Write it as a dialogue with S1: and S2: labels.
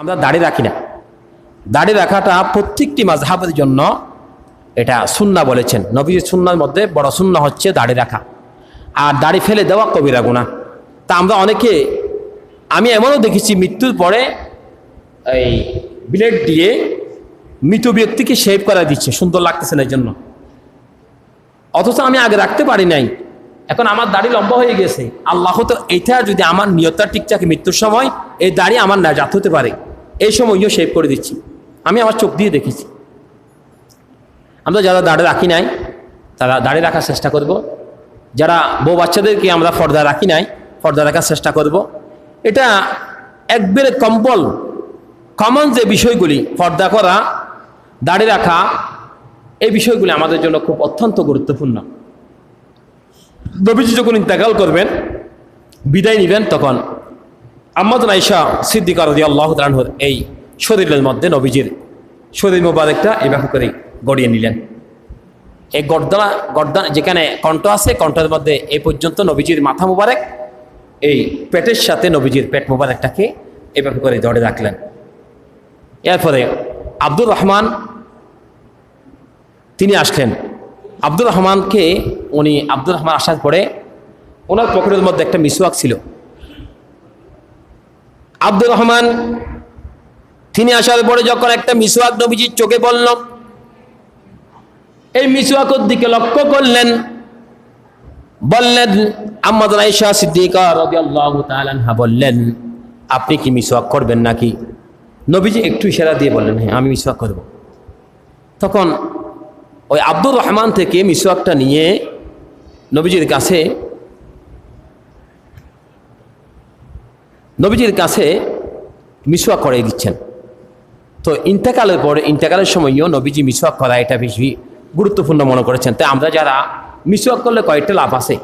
S1: আমরা দাড়ি রাখি না। দাড়ি রাখাটা প্রত্যেকটি মাঝহাবের জন্য এটা সুন্না বলেছেন। নবীর সুন্নার মধ্যে বড় সুন্না হচ্ছে দাড়ি রাখা। আর দাড়ি ফেলে দেওয়া কবিরা গুণা তা আমরা অনেকে, আমি এমনও দেখেছি মৃত্যুর পরে এই ব্লেড দিয়ে মৃত ব্যক্তিকে শেভ করা দিচ্ছে, সুন্দর লাগতেছে না এই জন্য। অথচ আমি আগে রাখতে পারি নাই। এখন আমার দাড়ি লম্বা হয়ে গেছে। আল্লাহ তো এটা যদি আমার নিয়তা ঠিক থাকে মৃত্যুর সময়, এই দাড়ি আমার নাজাত হতে পারে। এই সময়ও শেভ করে দিচ্ছি। আমি আমার চোখ দিয়ে দেখেছি। আমরা যারা দাড়ি রাখি নাই, তারা দাড়ি রাখার চেষ্টা করব। যারা বউ বাচ্চাদেরকে আমরা ফর্দা রাখি নাই ফর্দা রাখার চেষ্টা করব। এটা একবারে কম্পল কমন যে বিষয়গুলি ফর্দা করা, দাড়ি রাখা, এই বিষয়গুলি আমাদের জন্য খুব অত্যন্ত গুরুত্বপূর্ণ। নবীজি যখন ইন্তেকাল করবেন, বিদায় নেবেন, তখন আম্মদ আইসা সিদ্দিকা রদি আল্লাহ তালহর এই শরীরের মধ্যে নবীজির শরীর মোবারকটা এইভাবে করে গড়িয়ে নিলেন। এই গর্দনা গর্দনা যেখানে কণ্ঠ আছে, কণ্ঠের মধ্যে এই পর্যন্ত নবীজির মাথা মোবারক, এই পেটের সাথে নবীজির পেট মোবারকটাকে এভাবে করে ধরে রাখলেন। এরপরে আব্দুর রহমান, তিনি আসলেন। আব্দুর রহমানকে উনি, আব্দুর রহমান আসার পরে ওনার পকেটের মধ্যে একটা মিসওয়াক ছিল। আব্দুর রহমান, তিনি আসার পরে যখন একটা মিসওয়াক নবীজির চোখে বলল এই মিসওয়াকের দিকে লক্ষ্য করলেন, বললেন আম্মাদ সিদ্দিকা বললেন, আপনি কি মিসওয়াক করবেন নাকি? নবীজি একটু ইশারা দিয়ে বললেন হ্যাঁ আমি মিসওয়াক করব। তখন ওই আব্দুর রহমান থেকে মিসওয়াকটা নিয়ে নবীজির কাছে নবীজির কাছে মিসওয়াক করাই দিচ্ছেন। তো ইন্তেকালের পরে, ইন্তেকালের সময়ও নবীজি মিসওয়াক করা এটা বেশি গুরুত্বপূর্ণ মনে করেছেন। তাই আমরা যারা মিসওয়াক করলে কয়েকটা লাভ আছে।